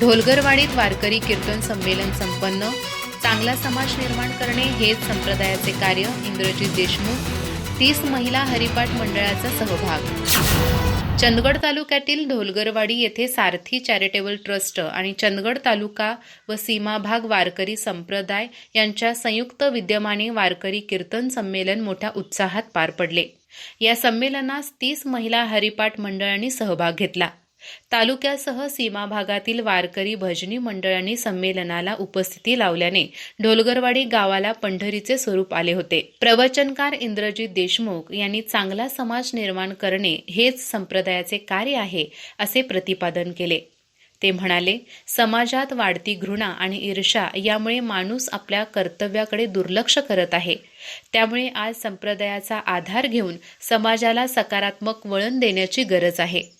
ढोलगरवाडीत वारकरी कीर्तन संमेलन संपन्न. चांगला समाज निर्माण करणे हेच संप्रदायाचे कार्य इंद्रजित देशमुख. तीस महिला हरिपाठ मंडळाचा सहभाग. चंदगड तालुक्यातील ढोलगरवाडी येथे सारथी चॅरिटेबल ट्रस्ट आणि चंदगड तालुका व सीमाभाग वारकरी संप्रदाय यांच्या संयुक्त विद्यमाने वारकरी कीर्तन संमेलन मोठ्या उत्साहात पार पडले. या संमेलनास तीस महिला हरिपाठ मंडळांनी सहभाग घेतला. तालुक्यासह सीमा भागातील वारकरी भजनी मंडळांनी संमेलनाला उपस्थिती लावल्याने ढोलगरवाडी गावाला पंढरीचे स्वरूप आले होते. प्रवचनकार इंद्रजित देशमुख यांनी चांगला समाज निर्माण करणे हेच संप्रदायाचे कार्य आहे असे प्रतिपादन केले. ते म्हणाले समाजात वाढती घृणा आणि ईर्षा यामुळे माणूस आपल्या कर्तव्याकडे दुर्लक्ष करत आहे. त्यामुळे आज संप्रदायाचा आधार घेऊन समाजाला सकारात्मक वळण देण्याची गरज आहे.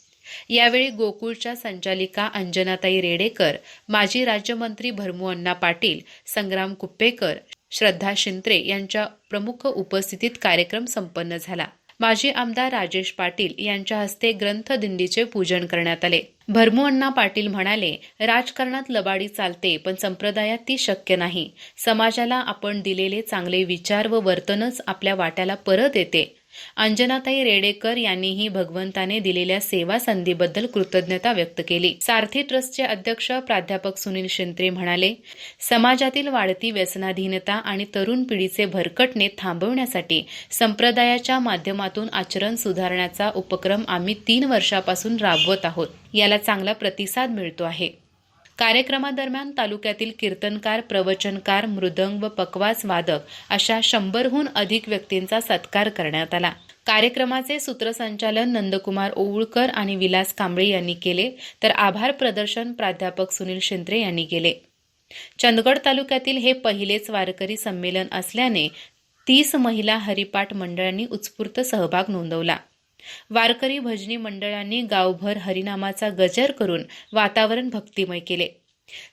यावेळी गोकुळच्या संचालिका अंजनाताई रेडेकर माजी राज्यमंत्री भरमू पाटील संग्राम कुप्पेकर श्रद्धा शिंत्रे यांच्या प्रमुख उपस्थितीत कार्यक्रम संपन्न झाला. माजी आमदार राजेश पाटील यांच्या हस्ते ग्रंथदिंडीचे पूजन करण्यात आले. भरमू अण्णा पाटील म्हणाले राजकारणात लबाडी चालते पण संप्रदायात ती शक्य नाही. समाजाला आपण दिलेले चांगले विचार व वर्तनच आपल्या वाट्याला परत येते. अंजनाताई रेडेकर यांनीही भगवंताने दिलेल्या सेवा संधीबद्दल कृतज्ञता व्यक्त केली. सारथी ट्रस्टचे अध्यक्ष प्राध्यापक सुनील शिंत्रे म्हणाले समाजातील वाढती व्यसनाधीनता आणि तरुण पिढीचे भरकटणे थांबवण्यासाठी संप्रदायाच्या माध्यमातून आचरण सुधारण्याचा उपक्रम आम्ही तीन वर्षापासून राबवत आहोत. याला चांगला प्रतिसाद मिळतो आहे. कार्यक्रमादरम्यान तालुक्यातील कीर्तनकार प्रवचनकार मृदंग व पकवाज वादक अशा शंभरहून अधिक व्यक्तींचा सत्कार करण्यात आला. कार्यक्रमाचे सूत्रसंचालन नंदकुमार ओवळकर आणि विलास कांबळे यांनी केले तर आभार प्रदर्शन प्राध्यापक सुनील शिंद्रे यांनी केले. चंदगड तालुक्यातील हे पहिलेच वारकरी संमेलन असल्याने तीस महिला हरिपाठ मंडळांनी उत्स्फूर्त सहभाग नोंदवला. वारकरी भजनी मंडळांनी गावभर हरिनामाचा गजर करून वातावरण भक्तिमय केले.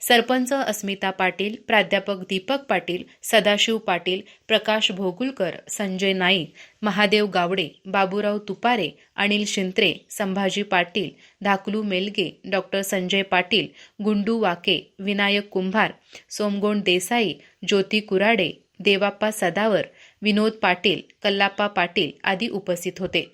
सरपंच अस्मिता पाटील प्राध्यापक दीपक पाटील सदाशिव पाटील प्रकाश भोगुलकर संजय नाईक महादेव गावडे बाबूराव तुपारे अनिल शिंत्रे संभाजी पाटील धाकलू मेलगे डॉक्टर संजय पाटील गुंडू वाके विनायक कुंभार सोमगोंड देसाई ज्योती कुराडे देवाप्पा सदावर विनोद पाटील कल्लाप्पा पाटील आदी उपस्थित होते.